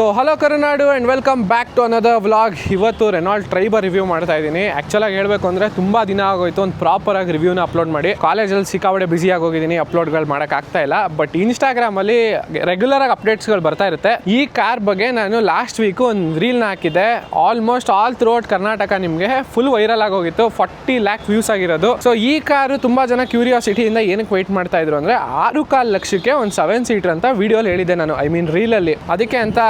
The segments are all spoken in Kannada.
So hello Karunadu and welcome back to another vlog ಇವತ್ತು ರೆನಾಲ್ಡ್ ಟ್ರೈಬರ್ ರಿವ್ಯೂ ಮಾಡ್ತಾ ಇದ್ದೀನಿ. ಆ್ಯಕ್ಚುಲಾಗಿ ಹೇಳಬೇಕು ಅಂದರೆ ತುಂಬ ದಿನ ಆಗೋಯ್ತು. ಒಂದು ಪ್ರಾಪರಾಗಿ ರಿವ್ಯೂನ ಅಪ್ಲೋಡ್ ಮಾಡಿ. ಕಾಲೇಜಲ್ಲಿ ಸಿಕ್ಕಾಬಡೆ ಬ್ಯುಸಿ ಆಗೋಗಿದ್ದೀನಿ ಅಪ್ಲೋಡ್ಗಳು ಮಾಡೋಕ್ಕಾಗ್ತಾ ಇಲ್ಲ. ಬಟ್ ಇನ್ಸ್ಟಾಗ್ರಾಮಲ್ಲಿ ರೆಗ್ಯುಲರಾಗಿ ಅಪ್ಡೇಟ್ಸ್ಗಳು ಬರ್ತಾ ಇರುತ್ತೆ. ಈ ಕಾರ್ ಬಗ್ಗೆ ನಾನು ಲಾಸ್ಟ್ ವೀಕು ಒಂದು ರೀಲ್ನ ಹಾಕಿದ್ದೆ. ಆಲ್ಮೋಸ್ಟ್ ಆಲ್ ಥ್ರೂಔಟ್ ಕರ್ನಾಟಕ ನಿಮಗೆ ಫುಲ್ ವೈರಲ್ ಆಗೋಗಿತ್ತು ಫಾರ್ಟಿ ಲ್ಯಾಕ್ ವ್ಯೂಸ್ ಆಗಿರೋದು. ಸೊ ಈ ಕಾರು ತುಂಬ ಜನ ಕ್ಯೂರಿಯಾಸಿಟಿಯಿಂದ ಏನಕ್ಕೆ ವೆಯ್ಟ್ ಮಾಡ್ತಾ ಇದ್ರು ಅಂದರೆ ಆರು ಕಾಲು ಲಕ್ಷಕ್ಕೆ ಒಂದು ಸೆವೆನ್ ಸೀಟರ್ ಅಂತ ವೀಡಿಯೋಲಿ ಹೇಳಿದ್ದೆ ನಾನು. ಐ ಮೀನ್ ರೀಲಲ್ಲಿ ಅದಕ್ಕೆ ಅಂತ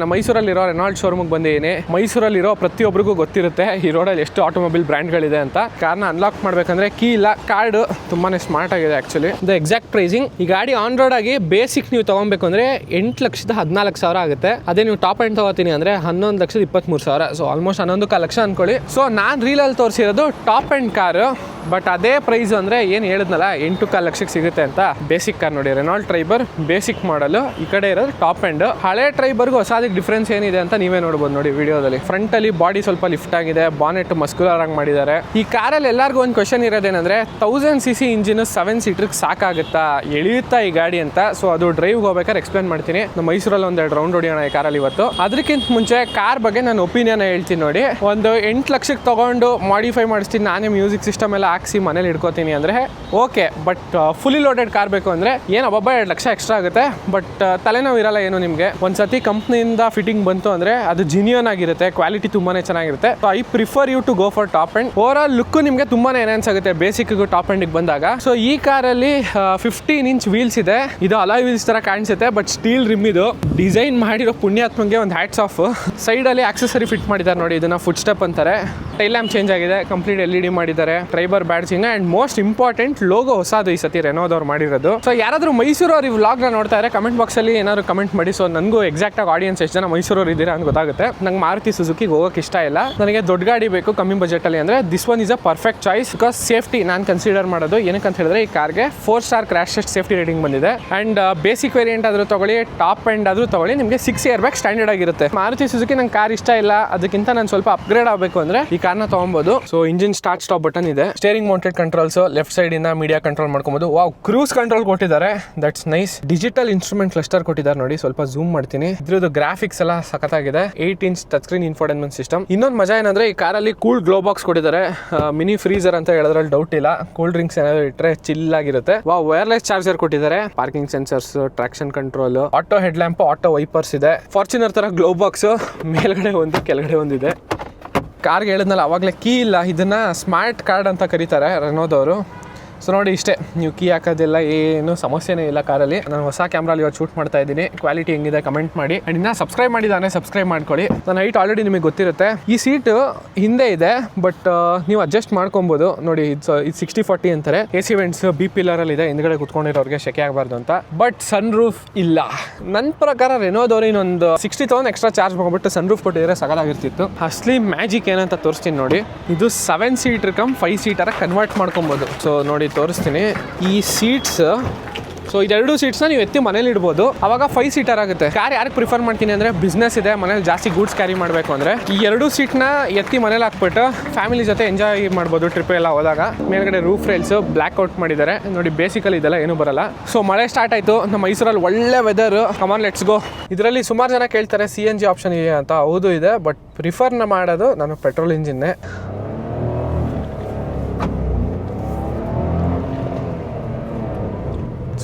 ನಮ್ಮ ಮೈಸೂರಲ್ಲಿರೋ ರೆನಾಲ್ಡ್ ಶೋರೂಮ್ಗೆ ಬಂದಿದ್ದೀನಿ. ಮೈಸೂರಲ್ಲಿರೋ ಪ್ರತಿಯೊಬ್ಬರಿಗೂ ಗೊತ್ತಿರುತ್ತೆ ಈ ರೋಡಲ್ಲಿ ಎಷ್ಟು ಆಟೋಮೊಬೈಲ್ ಬ್ರ್ಯಾಂಡ್ಗಳಿದೆ ಅಂತ. ಕಾರ್ನ ಅನ್ಲಾಕ್ ಮಾಡಬೇಕಂದ್ರೆ ಕೀ ಇಲ್ಲ, ಕಾರ್ಡ್ ತುಂಬಾ ಸ್ಮಾರ್ಟ್ ಆಗಿದೆ ಆಕ್ಚುಲಿ ದ ಎಕ್ಸಾಕ್ಟ್ ಪ್ರೈಸಿಂಗ್ ಈ ಗಾಡಿ ಆನ್ ರೋಡ್ ಆಗಿ ಬೇಸಿಕ್ ನೀವು ತಗೊಬೇಕು ಅಂದರೆ ಎಂಟು ಲಕ್ಷದ ಹದಿನಾಲ್ಕು ಸಾವಿರ ಆಗುತ್ತೆ. ಅದೇ ನೀವು ಟಾಪ್ ಎಂಡ್ ತಗೋತೀನಿ ಅಂದ್ರೆ ಹನ್ನೊಂದು ಲಕ್ಷದ ಇಪ್ಪತ್ತ್ಮೂರು ಸಾವಿರ. ಸೊ ಆಲ್ಮೋಸ್ಟ್ ಹನ್ನೊಂದು ಕಾಲು ಲಕ್ಷ ಅನ್ಕೊಳ್ಳಿ. ಸೊ ನಾನು ರೀಲಲ್ಲಿ ತೋರಿಸಿರೋದು ಟಾಪ್ ಎಂಡ್ ಕಾರು ಬಟ್ ಅದೇ ಪ್ರೈಸ್ ಅಂದ್ರೆ ಏನು ಹೇಳಿದ್ನಲ್ಲ ಎಂಟು ಕಾಲು ಲಕ್ಷಕ್ಕೆ ಸಿಗುತ್ತೆ ಅಂತ. ಬೇಸಿಕ್ ಕಾರ್ ನೋಡಿ ರೆನಾಲ್ಡ್ ಟ್ರೈಬರ್ ಬೇಸಿಕ್ ಮಾಡಲು ಈ ಕಡೆ ಇರೋದು ಟಾಪ್ ಎಂಡ್ ಹಳೆ ಟ್ರೈಬರ್ಗೂ ಹೊಸದಕ್ಕೆ ಡಿಫ್ರೆನ್ಸ್ ಏನಿದೆ ಅಂತ ನೀವೇ ನೋಡ್ಬೋದು ನೋಡಿ ವಿಡಿಯೋದಲ್ಲಿ. ಫ್ರಂಟ್ ಅಲ್ಲಿ ಬಾಡಿ ಸ್ವಲ್ಪ ಲಿಫ್ಟ್ ಆಗಿದೆ ಬಾನೆಟ್ ಮಸ್ಕುಲರ್ ಆಗಿ ಮಾಡಿದ್ದಾರೆ. ಈ ಕಾರಲ್ಲಿ ಎಲ್ಲರಿಗೂ ಒಂದು question ಇರೋದೇನಂದ್ರೆ thousand C C engine seven seater ಸಾಕಾಗುತ್ತಾ? ಎಳೆಯುತ್ತಾ ಈ ಗಾಡಿ ಅಂತ? ಸೊ ಅದು ಡ್ರೈವ್ ಹೋಗ್ಬೇಕಾದ್ರೆ ಎಕ್ಸ್ಪ್ಲೇನ್ ಮಾಡ್ತೀನಿ. ನಮ್ಮ ಮೈಸೂರಲ್ಲಿ ಒಂದೆರಡು ರೌಂಡ್ ಹೊಡಿಯೋಣ ಈ ಕಾರಲ್ಲಿ ಇವತ್ತು. ಅದಕ್ಕಿಂತ ಮುಂಚೆ ಕಾರ್ ಬಗ್ಗೆ ನಾನು ಒಪಿನಿಯನ್ ಹೇಳ್ತೀನಿ ನೋಡಿ. ಒಂದು ಎಂಟು ಲಕ್ಷಕ್ಕೆ ತಗೊಂಡು ಮಾಡಿಫೈ ಮಾಡಿಸ್ತೀನಿ, ನಾನೇ ಮ್ಯೂಸಿಕ್ ಸಿಸ್ಟಮ್ ಎಲ್ಲ ಹಾಕ್ಸಿ ಮನೇಲಿ ಇಟ್ಕೋತೀನಿ ಅಂದರೆ okay but fully loaded car ಬೇಕು ಅಂದರೆ, ಏನು ಒಬ್ಬ ಎರಡು ಲಕ್ಷ ಎಕ್ಸ್ಟ್ರಾ ಆಗುತ್ತೆ. ಬಟ್ ತಲೆನೋವು ಇರಲ್ಲ ಏನು ನಿಮಗೆ? ಒಂದ್ಸತಿ ಕಂಪ್ನಿಯಿಂದ ಫಿಟ್ಟಿಂಗ್ ಬಂತು ಅಂದರೆ ಅದು ಜಿನಿಯನ್ ಆಗಿರುತ್ತೆ ಕ್ವಾಲಿಟಿ ತುಂಬಾನೇ ಚೆನ್ನಾಗಿರುತ್ತೆ. So I prefer you to go for top end over all look ನಿಮಗೆ ತುಂಬಾನೇ ಎನ್ಹಾನ್ಸ್ ಆಗುತ್ತೆ ಬೇಸಿಕ್ಗೂ ಟಾಪ್ ಅಂಡ್ ಬಂದಾಗ. ಸೊ ಈ ಕಾರಲ್ಲಿ ಫಿಫ್ಟೀನ್ ಇಂಚ್ ವೀಲ್ಸ್ ಇದೆ. ಇದು ಅಲಾಯ್ ವೀಲ್ಸ್ ತರ ಕಾಣಿಸುತ್ತೆ ಬಟ್ ಸ್ಟೀಲ್ ರಿಮ್ ಇದು. ಡಿಸೈನ್ ಮಾಡಿರೋ ಪುಣ್ಯಾತ್ಮಗೆ ಒಂದು ಹ್ಯಾಟ್ಸ್ ಆಫ್ ಸೈಡಲ್ಲಿ ಆಕ್ಸೆಸರಿ ಫಿಟ್ ಮಾಡಿದ್ದಾರೆ ನೋಡಿ, ಇದನ್ನ ಫುಡ್ ಸ್ಟೆಪ್ ಅಂತಾರೆ. ಟೈಲ್ ಲ್ಯಾಂಪ್ ಚೇಂಜ್ ಆಗಿದೆ. ಕಂಪ್ಲೀಟ್ ಎಲ್ ಇಡಿ ಮಾಡಿದ್ದಾರೆ. Triber badging and most important logo ಹೊಸದು ಈ ಸತಿ ರೆನೋದವ್ರು ಮಾಡಿರೋದು. ಸೊ ಯಾರಾದರೂ ಮೈಸೂರವ್ರು ಈ ವ್ಲಾಗ್ನ ನೋಡ್ತಾ ಇದ್ದಾರೆ ಕಮೆಂಟ್ ಬಾಕ್ಸಲ್ಲಿ ಏನಾದ್ರು ಕಮೆಂಟ್ ಮಾಡಿ. ಸೊ ನನಗೂ ಎಕ್ಸಾಕ್ಟ್ ಆಗಿ ಆಡಿಯನ್ಸ್ ಎಷ್ಟು ಜನ ಮೈಸೂರವ್ರು ಇದ್ದೀರಾ ಅಂತ ಗೊತ್ತಾಗುತ್ತೆ. ನಂಗೆ ಮಾರುತಿ ಸುಜುಕಿಗೆ ಹೋಗೋಕೆ ಇಷ್ಟ ಇಲ್ಲ. ನನಗೆ ದೊಡ್ಡ ಗಾಡಿ ಬೇಕು ಕಮ್ಮಿ ಬಜೆಟಲ್ಲಿ ಅಂದರೆ this one is a perfect choice because safety ನಾನು ಕನ್ಸಿಡರ್ ಮಾಡೋದು. ಏನಕ್ಕೆ ಅಂತ ಹೇಳಿದ್ರೆ ಈ ಕಾರ್ಗೆ four star crash test safety rating ಬಂದಿದೆ. ಅಂಡ್ ಬೇಸಿಕ್ ವೇರಿಯಂಟ್ ಆದರೂ ತಗೊಳ್ಳಿ ಟಾಪ್ ಎಂಡ್ ಆದರೂ ತಗೊಳ್ಳಿ ನಿಮಗೆ ಸಿಕ್ಸ್ ಇಯರ್ ಬ್ಯಾಕ್ ಸ್ಟ್ಯಾಂಡರ್ಡ್ ಆಗಿರುತ್ತೆ. ಮಾರುತಿ ಸುಜುಕಿ ನಂಗೆ ಕಾರ್ ಇಷ್ಟ ಇಲ್ಲ. ಅದಕ್ಕಿಂತ ನಾನು ಸ್ವಲ್ಪ ಅಪ್ಗ್ರೇಡ್ ಆಗಬೇಕು ಅಂದರೆ ಈ ಕಾರ್ನ ತಗೊಬೋದು. So engine start stop button ಇದೆ. Steering mounted controls left side ಇಂದ ಮೀಡಿಯಾ ಕಂಟ್ರೋಲ್ ಮಾಡ್ಕೊಬೋದು. ವಾವ್ ಕ್ರೂಸ್ ಕಂಟ್ರೋಲ್ ಕೊಟ್ಟಿದ್ದಾರೆ. That's nice digital instrument cluster ಕೊಟ್ಟಿದ್ದಾರೆ ನೋಡಿ, ಸ್ವಲ್ಪ ಜೂಮ್ ಮಾಡ್ತೀನಿ. ಇದ್ರದ್ದು ಗ್ರಾಫಿಕ್ಸ್ ಎಲ್ಲ ಸಖತ್ತಾಗಿದೆ. Eight inch touch screen infotainment system ಇನ್ನೊಂದು ಮಜಾ ಏನಂದ್ರೆ, ಈ ಕಾರಲ್ಲಿ ಕೂಲ್ ಗ್ಲೋ ಬಾಕ್ಸ್ ಕೊಟ್ಟಿದ್ದಾರೆ. ಮಿನಿ ಫ್ರೀಸರ್ ಅಂತ ಹೇಳೋದ್ರಲ್ಲಿ ಡೌಟ್ ಇಲ್ಲ. ಕೂಲ್ ಡ್ರಿಂಕ್ಸ್ ಏನಾದ್ರು ಇಟ್ಟರೆ ಚಿಲ್ ಆಗಿರುತ್ತೆ. ವಾ ವೈರ್ಲೆಸ್ ಚಾರ್ಜರ್ ಕೊಟ್ಟಿದ್ದಾರೆ. Parking sensors traction control auto head lamp auto wipers ಇದೆ. ಫಾರ್ಚುನರ್ ತರ ಗ್ಲೋ ಬಾಕ್ಸ್ ಮೇಲ್ಗಡೆ ಒಂದು, ಕೆಳಗಡೆ ಒಂದಿದೆ ಕಾರ್ಗೆ ಹೇಳಿದ್ನಲ್ಲ ಅವಾಗಲೇ ಕೀ ಇಲ್ಲ ಇದನ್ನು ಸ್ಮಾರ್ಟ್ ಕಾರ್ಡ್ ಅಂತ ಕರೀತಾರೆ ರೆನೋದವರು ಸೊ ನೋಡಿ ಇಷ್ಟೇ, ನೀವು ಕೀ ಹಾಕೋದೆಲ್ಲ ಏನು ಸಮಸ್ಯೆನೇ ಇಲ್ಲ ಕಾರಲ್ಲಿ. ನಾನು ಹೊಸ ಕ್ಯಾಮ್ರಲ್ಲಿ ಇವತ್ತು ಶೂಟ್ ಮಾಡ್ತಾ ಇದ್ದೀನಿ. ಕ್ವಾಲಿಟಿ ಹೆಂಗಿದೆ ಕಮೆಂಟ್ ಮಾಡಿ. ಆ್ಯಂಡ್ ಇನ್ನು ಸಬ್ಸ್ಕ್ರೈಬ್ ಮಾಡಿದ್ದಾನೆ ಸಬ್ಸ್ಕ್ರೈಬ್ ಮಾಡ್ಕೊಳ್ಳಿ. ನನ್ನ ಹೈಟ್ ಆಲ್ರೆಡಿ ನಿಮಗೆ ಗೊತ್ತಿರುತ್ತೆ. ಈ ಸೀಟು ಹಿಂದೆ ಇದೆ ಬಟ್ ನೀವು ಅಡ್ಜಸ್ಟ್ ಮಾಡ್ಕೊಬೋದು. ನೋಡಿ ಇದು ಇದು ಸಿಕ್ಸ್ಟಿ ಫಾರ್ಟಿ ಅಂತಾರೆ. ಎ ಸಿ ವೆಂಟ್ಸ್ ಬಿ ಪಿಲ್ಲರಲ್ಲಿ ಇದೆ. ಹಿಂದ್ಗಡೆ ಕುತ್ಕೊಂಡಿರೋರಿಗೆ ಶೆಕೆ ಆಗಬಾರ್ದು ಅಂತ. ಬಟ್ ಸನ್ ರೂಫ್ ಇಲ್ಲ. ನನ್ನ ಪ್ರಕಾರ ರೆನೋದವ್ರು ಇನ್ನೊಂದು ಸಿಕ್ಸ್ಟಿ ತೌಸಂಡ್ ಎಕ್ಸ್ಟ್ರಾ ಚಾರ್ಜ್ ಮಾಡ್ಬಿಟ್ಟು ಸನ್ ರೂಫ್ ಕೊಟ್ಟಿದ್ರೆ ಸಗಲಾಗಿರ್ತಿತ್ತು ಅಸ್ಲಿ ಮ್ಯಾಜಿಕ್ ಏನಂತ ತೋರಿಸ್ತೀನಿ ನೋಡಿ. ಇದು seven seater cum five seater convert ಮಾಡ್ಕೊಬೋದು. ಸೊ ನೋಡಿ ತೋರಿಸ್ತೀನಿ. ಈ ಸೀಟ್ಸ್ ಸೊ ಇದೆರಡು ಸೀಟ್ಸ್ನ ನೀವು ಎತ್ತಿ ಮನೇಲಿ ಇಡ್ಬೋದು. ಅವಾಗ ಫೈವ್ ಸೀಟರ್ ಆಗುತ್ತೆ. ಕಾರ್ ಯಾರಿಗೆ ಪ್ರಿಫರ್ ಮಾಡ್ತೀನಿ ಅಂದರೆ ಬಿಸ್ನೆಸ್ ಇದೆ, ಮನೇಲಿ ಜಾಸ್ತಿ ಗೂಡ್ಸ್ ಕ್ಯಾರಿ ಮಾಡಬೇಕು ಅಂದರೆ. ಈ ಎರಡು ಸೀಟ್ನ ಎತ್ತಿ ಮನೇಲಿ ಹಾಕ್ಬಿಟ್ಟು ಫ್ಯಾಮಿಲಿ ಜೊತೆ ಎಂಜಾಯ್ ಮಾಡ್ಬೋದು ಟ್ರಿಪ್ ಎಲ್ಲ ಹೋದಾಗ. ಮೇಲ್ಗಡೆ ರೂಫ್ ರೈಲ್ಸ್ ಬ್ಲ್ಯಾಕ್ ಔಟ್ ಮಾಡಿದ್ದಾರೆ. ನೋಡಿ ಬೇಸಿಕಲಿ ಇದೆಲ್ಲ ಏನು ಬರಲ್ಲ. ಸೊ ಮಳೆ ಸ್ಟಾರ್ಟ್ ಆಯಿತು. ನಮ್ಮ ಮೈಸೂರಲ್ಲಿ ಒಳ್ಳೆ ವೆದರ್ ಕಮಾನ್ ಲೆಟ್ಸ್ ಗೋ ಇದರಲ್ಲಿ ಸುಮಾರು ಜನ ಕೇಳ್ತಾರೆ ಸಿ ಎನ್ ಜಿ ಆಪ್ಷನ್ ಇದೆ ಅಂತ. ಹೌದು ಇದೆ ಬಟ್ ಪ್ರಿಫರ್ನ ಮಾಡೋದು ನಾನು ಪೆಟ್ರೋಲ್ ಇಂಜಿನ್ನೇ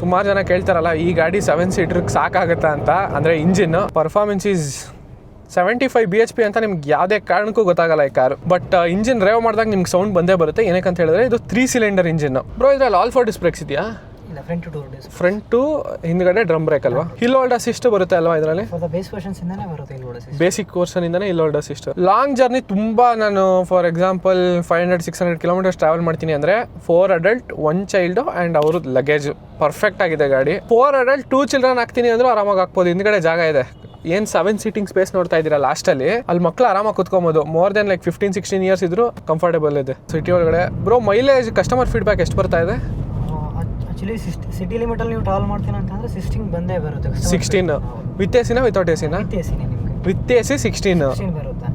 ಸುಮಾರು ಜನ ಕೇಳ್ತಾರಲ್ಲ, ಈ ಗಾಡಿ ಸೆವೆನ್ ಸೀಟ್ರಿಗೆ ಸಾಕಾಗುತ್ತಾ ಅಂತ. ಅಂದರೆ engine performance is seventy five B H P ಅಂತ ನಿಮ್ಗೆ ಯಾವುದೇ ಕಾರಣಕ್ಕೂ ಗೊತ್ತಾಗಲ್ಲ ಈ ಕಾರು. ಬಟ್ ಇಂಜಿನ್ ಡ್ರೈವ್ ಮಾಡಿದಾಗ ನಿಮ್ಗೆ ಸೌಂಡ್ ಬಂದೇ ಬರುತ್ತೆ. ಏನಕ್ಕೆ ಅಂತ ಹೇಳಿದ್ರೆ ಇದು ತ್ರೀ ಸಿಲಿಂಡರ್ ಇಂಜಿನ್. ಬ್ರೋ ಇದ್ರಲ್ಲಿ ಆಲ್ ಫೋರ್ ಡಿಸ್ಬ್ರೇಕ್ಸ್ ಇದೆಯಾ? ಇಲ್ಲ front two door front front ಹಿಂದ್ಗಡೆ ಡ್ರಮ್ ಬ್ರೇಕ್ ಅಲ್ವಾ? ಹಿಲ್ ಹೋಲ್ಡ್ ಅಸಿಸ್ಟ್ ಬರುತ್ತೆ ಅಲ್ವಾ ಇದರಲ್ಲಿ? ಫಾರ್ ದ ಬೇಸ್ ವರ್ಷನ್ಸ್ ಇಂದಾನೆ ಬರುತ್ತೆ ಇಲ್ಲಿ ಓಡಿಸಿ basic ಕೋರ್ಸನಿಂದನೇ hill hold assist long journey ತುಂಬಾ ನಾನು for example five hundred six hundred kilometres travel ಮಾಡ್ತೀನಿ ಅಂದ್ರೆ four adult one child and ಅವ್ರ ಲಗೇಜ್ ಪರ್ಫೆಕ್ಟ್ ಆಗಿದೆ ಗಾಡಿ. ಫೋರ್ ಅಡಲ್ಟ್ ಟೂ ಚಿಲ್ಡ್ರನ್ ಹಾಕ್ತೀನಿ ಅಂದ್ರೆ ಆರಾಮಾಗಿ ಹಾಕ್ಬೋದು. ಹಿಂದ್ಗಡೆ ಜಾಗ ಇದೆ. ಏನ್ ಸೆವೆನ್ ಸೀಟಿಂಗ್ ಸ್ಪೇಸ್ ನೋಡ್ತಾ ಇದ್ದೀರಾ ಲಾಸ್ಟ್ ಅಲ್ಲಿ? ಮಕ್ಕಳು ಆರಾಮಾಗಿ ಕುತ್ಕೊಬಹುದು more than like fifteen sixteen years ಇದ್ರು ಕಂಫರ್ಟೇಬಲ್ ಇದೆ. ಸಿಟಿ ಒಳಗಡೆ. ಬ್ರೋ ಮೈಲೇಜ್ ಕಸ್ಟಮರ್ ಫೀಡ್ಬ್ಯಾಕ್ ಎಷ್ಟು ಬರ್ತಾ ಇದೆ? ಆಕ್ಚುಲಿ ಸಿಟಿ ಲಿಮಿಟಲ್ಲಿ ನೀವು ಟ್ರಾವೆಲ್ ಮಾಡ್ತೀನಿ ಅಂತಂದ್ರೆ ಸಿಕ್ಸ್ಟೀನ್ ಬಂದೇ ಬರುತ್ತೆ ಸಿಕ್ಸ್ಟೀನ್ ವಿತ್ ಎ ಸಿನ ವಿತೌಟ್ ಎ ಸಿನ ವಿತ್ ಎ ಸಿ ನಿಮಗೆ. With A C sixteen sixteen ಬರುತ್ತೆ.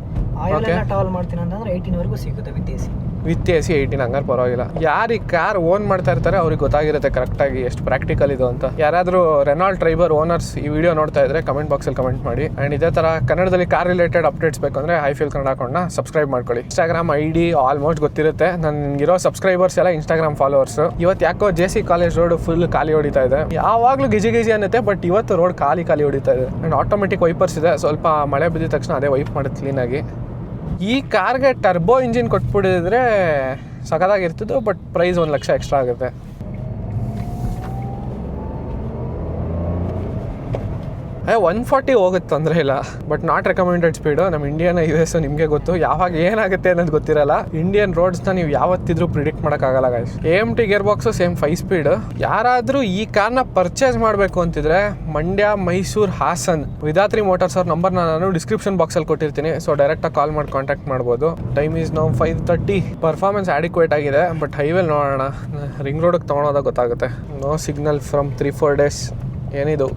ಆಯಿಲ್. ಎಲ್ಲ ಟ್ರಾವೆಲ್ ಮಾಡ್ತೀನಿ ಅಂತಂದ್ರೆ ಏಯ್ಟೀನ್ವರೆಗೂ ಸಿಗುತ್ತೆ with A C with A C eighteen ಹಂಗಾರೆ ಪರವಾಗಿಲ್ಲ. ಯಾರು ಈ ಕಾರ್ ಓನ್ ಮಾಡ್ತಾ ಇರ್ತಾರೆ ಅವ್ರಿಗೆ ಗೊತ್ತಾಗಿರುತ್ತೆ ಕರೆಕ್ಟಾಗಿ ಎಷ್ಟು ಪ್ರಾಕ್ಟಿಕಲ್ ಇದು ಅಂತ. ಯಾರಾದರೂ ರೆನಾಲ್ಡ್ ಟ್ರೈಬರ್ ಓನರ್ಸ್ ಈ ವಿಡಿಯೋ ನೋಡ್ತಾ ಇದ್ರೆ ಕಮೆಂಟ್ ಬಾಕ್ಸಲ್ಲಿ ಕಮೆಂಟ್ ಮಾಡಿ. ಅಂಡ್ ಇದೇ ಥರ ಕನ್ನಡದಲ್ಲಿ ಕಾರ್ ರಿಲೇಟೆಡ್ ಅಪ್ಡೇಟ್ಸ್ ಬೇಕಂದ್ರೆ ಐ ಫೀಲ್ ಕನ್ನಡ ಅಕೌಂಟ್ನ ಸಬ್ಸ್ಕ್ರೈಬ್ ಮಾಡ್ಕೊಳ್ಳಿ. ಇನ್ಸ್ಟಾಗ್ರಾಮ್ ಐ ಡಿ ಆಲ್ಮೋಸ್ಟ್ ಗೊತ್ತಿರುತ್ತೆ. ನನಗಿರೋ ಸಬ್ಸ್ಕ್ರೈಬರ್ಸ್ ಎಲ್ಲ ಇನ್ಸ್ಟಾಗ್ರಾಮ್ ಫಾಲೋವರ್ಸ್ ಇವತ್ತು ಯಾಕೋ J C college road full ಖಾಲಿ ಹೊಡಿತಾ ಇದೆ. ಯಾವಾಗಲೂ ಗಿಜಿ ಗಿಜಿ ಅನ್ನತ್ತೆ ಬಟ್ ಇವತ್ತು ರೋಡ್ ಖಾಲಿ ಖಾಲಿ ಹೊಡಿತಾ ಇದೆ. ಆ್ಯಂಡ್ ಆಟೋಮೆಟಿಕ್ ವೈಪರ್ಸ್ ಇದೆ. ಸ್ವಲ್ಪ ಮಳೆ ಬಿದ್ದ ತಕ್ಷಣ ಅದೇ ವೈಪ್ ಮಾಡುತ್ತೆ ಕ್ಲೀನಾಗಿ ಈ ಕಾರ್ಗೆ ಟರ್ಬೋ ಇಂಜಿನ್ ಕೊಟ್ಬಿಟ್ಟಿದ್ರೆ ಸಖತ್ತಾಗಿರ್ತಿದ್ದು ಬಟ್ ಪ್ರೈಸ್ ಒಂದು ಲಕ್ಷ ಎಕ್ಸ್ಟ್ರಾ ಆಗುತ್ತೆ. ಒನ್ ಫಾರ್ಟಿ ಹೋಗುತ್ತೆ ತೊಂದರೆ ಇಲ್ಲ. ಬಟ್ ನಾಟ್ ರೆಕಮೆಂಡೆಡ್ ಸ್ಪೀಡು ನಮ್ಮ ಇಂಡಿಯನ್ ಎಸ್ ನಿಮಗೆ ಗೊತ್ತು. ಯಾವಾಗ ಏನಾಗುತ್ತೆ ಅನ್ನೋದು ಗೊತ್ತಿರಲ್ಲ. ಇಂಡಿಯನ್ ರೋಡ್ಸ್ನ ನೀವು ಯಾವತ್ತಿದ್ರೂ ಪ್ರಿಡಿಕ್ಟ್ ಮಾಡೋಕ್ಕಾಗಲ್ಲ guys A M T gear box same five speed ಯಾರಾದರೂ ಈ ಕಾರ್ನ ಪರ್ಚೇಸ್ ಮಾಡಬೇಕು ಅಂತಿದ್ರೆ ಮಂಡ್ಯ, ಮೈಸೂರು, ಹಾಸನ್ ವಿಧಾತ್ರಿ ಮೋಟಾರ್ಸ್ ಅವ್ರ ನಂಬರ್ ನಾನು ಡಿಸ್ಕ್ರಿಪ್ಷನ್ ಬಾಕ್ಸಲ್ಲಿ ಕೊಟ್ಟಿರ್ತೀನಿ. ಸೊ ಡೈರೆಕ್ಟಾಗಿ ಕಾಲ್ ಮಾಡಿ ಕಾಂಟ್ಯಾಕ್ಟ್ ಮಾಡ್ಬೋದು. Time is now five thirty performance adequate ಆಗಿದೆ ಬಟ್ ಹೈವೇಲಿ ನೋಡೋಣ. ರಿಂಗ್ ರೋಡಿಗೆ ತೊಗೊಳೋದಾಗ ಗೊತ್ತಾಗುತ್ತೆ. No signal from three four days ಏನಿದು?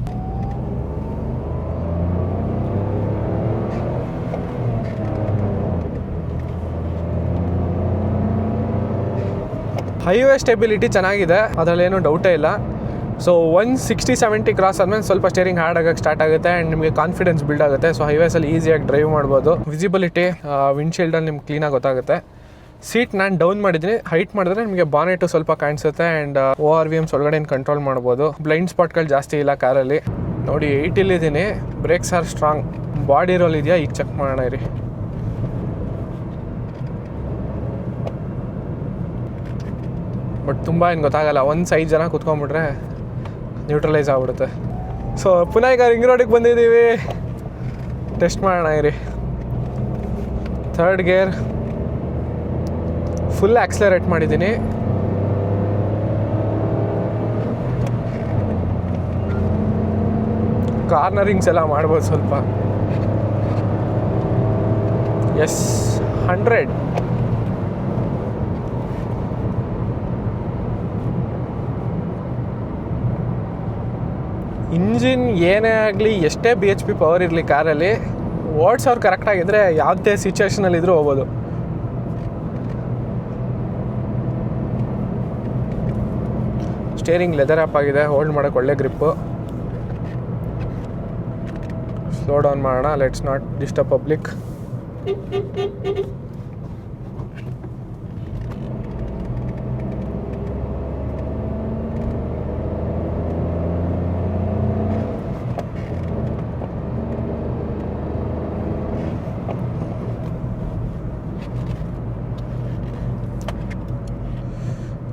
ಹೈವೇ ಸ್ಟೆಬಿಲಿಟಿ ಚೆನ್ನಾಗಿದೆ, ಅದರಲ್ಲೇನು ಡೌಟೇ ಇಲ್ಲ. So one sixty seventy cross ಆದಮೇಲೆ ಸ್ವಲ್ಪ ಸ್ಟೇರಿಂಗ್ ಹಾರ್ಡ್ ಆಗಕ್ಕೆ ಸ್ಟಾರ್ಟ್ ಆಗುತ್ತೆ ಆ್ಯಂಡ್ ನಿಮಗೆ ಕಾನ್ಫಿಡೆನ್ಸ್ ಬಿಲ್ಡ್ ಆಗುತ್ತೆ. ಸೊ ಹೈವೇಸಲ್ಲಿ ಈಸಿಯಾಗಿ ಡ್ರೈವ್ ಮಾಡ್ಬೋದು. ವಿಸಿಬಿಲಿಟಿ ವಿಂಡ್ಶೀಲ್ಡಲ್ಲಿ ನಿಮ್ಗೆ ಕ್ಲೀನಾಗಿ ಗೊತ್ತಾಗುತ್ತೆ. ಸೀಟ್ ನಾನು ಡೌನ್ ಮಾಡಿದ್ದೀನಿ. ಹೈಟ್ ಮಾಡಿದ್ರೆ ನಿಮಗೆ ಬಾನೆಟು ಸ್ವಲ್ಪ ಕಾಣಿಸುತ್ತೆ and O R V Ms ಒಳಗಡೆ ಕಂಟ್ರೋಲ್ ಮಾಡ್ಬೋದು. ಬ್ಲೈಂಡ್ ಸ್ಪಾಟ್ಗಳು ಜಾಸ್ತಿ ಇಲ್ಲ ಕಾರಲ್ಲಿ ನೋಡಿ ಏಯ್ಟಿಲ್ಲಿದ್ದೀನಿ brakes are strong body roll ಇದೆಯಾ? ಈಗ ಚೆಕ್ ಮಾಡೋಣ ಇರಿ ಬಟ್ ತುಂಬ ಏನು ಗೊತ್ತಾಗಲ್ಲ, ಒಂದು ಸೈಜ್ ಜನ ಕುತ್ಕೊಂಡ್ಬಿಟ್ರೆ ನ್ಯೂಟ್ರಲೈಸ್ ಆಗ್ಬಿಡುತ್ತೆ. ಸೊ ಪುನಃ ಈಗ ರಿಂಗ್ ರೋಡಿಗೆ ಬಂದಿದ್ದೀವಿ. ಟೆಸ್ಟ್ ಮಾಡೋಣ ಇರಿ. ಥರ್ಡ್ ಗೇರ್ ಫುಲ್ ಆಕ್ಸಲರೇಟ್ ಮಾಡಿದ್ದೀನಿ. ಕಾರ್ನರಿಂಗ್ಸ್ ಎಲ್ಲ ಮಾಡ್ಬೋದು ಸ್ವಲ್ಪ. ಎಸ್ ಹಂಡ್ರೆಡ್ ಇಂಜಿನ್ ಏನೇ ಆಗಲಿ, ಎಷ್ಟೇ ಬಿ ಎಚ್ ಪಿ ಪವರ್ ಇರಲಿ ಕಾರಲ್ಲಿ ಓಡ್ಸೋರು ಕರೆಕ್ಟಾಗಿದ್ದರೆ ಯಾವುದೇ ಸಿಚುವೇಷನಲ್ಲಿ ಇದ್ರೂ ಹೋಗ್ಬೋದು. ಸ್ಟೇರಿಂಗ್ ಲೆದರ್ ಆಪ್ ಆಗಿದೆ ಹೋಲ್ಡ್ ಮಾಡೋಕ್ಕೆ ಒಳ್ಳೆ ಗ್ರಿಪ್ಪು ಸ್ಲೋ ಡೌನ್ ಮಾಡೋಣ let's not disturb public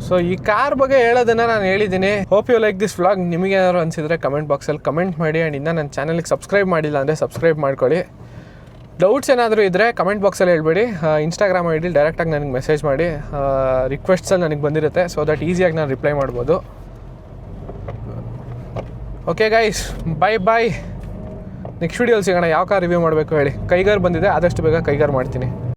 so ಈ ಕಾರ್ ಬಗ್ಗೆ ಹೇಳೋದನ್ನ ನಾನು ಹೇಳಿದ್ದೀನಿ. Hope you like this vlog ನಿಮಗೆ ಏನಾದ್ರು ಅನಿಸಿದ್ರೆ ಕಮೆಂಟ್ ಬಾಕ್ಸಲ್ಲಿ ಕಮೆಂಟ್ ಮಾಡಿ ಆ್ಯಂಡ್ ಇನ್ನೂ ನನ್ನ ಚಾನಲ್ಗೆ ಸಬ್ಸ್ಕ್ರೈಬ್ ಮಾಡಿಲ್ಲ ಅಂದರೆ ಸಬ್ಸ್ಕ್ರೈಬ್ ಮಾಡ್ಕೊಳ್ಳಿ. ಡೌಟ್ಸ್ ಏನಾದರೂ ಇದ್ದರೆ ಕಮೆಂಟ್ ಬಾಕ್ಸಲ್ಲಿ ಹೇಳ್ಬೇಡಿ. ಇನ್ಸ್ಟಾಗ್ರಾಮ್ ಐ ಡಿ ಡೈರೆಕ್ಟಾಗಿ ನನಗೆ ಮೆಸೇಜ್ ಮಾಡಿ. ರಿಕ್ವೆಸ್ಟ್ಸಲ್ಲಿ ನನಗೆ ಬಂದಿರುತ್ತೆ. ಸೊ ದಟ್ ಈಸಿಯಾಗಿ ನಾನು ರಿಪ್ಲೈ ಮಾಡ್ಬೋದು. Okay guys bye bye next ವೀಡಿಯೋಲಿ ಸಿಗೋಣ. ಯಾವ ಕಾರ್ ರಿವ್ಯೂ ಮಾಡಬೇಕು ಹೇಳಿ. ಕೈಗಾರ್ ಬಂದಿದೆ. ಆದಷ್ಟು ಬೇಗ ಕೈಗಾರ್ ಮಾಡ್ತೀನಿ.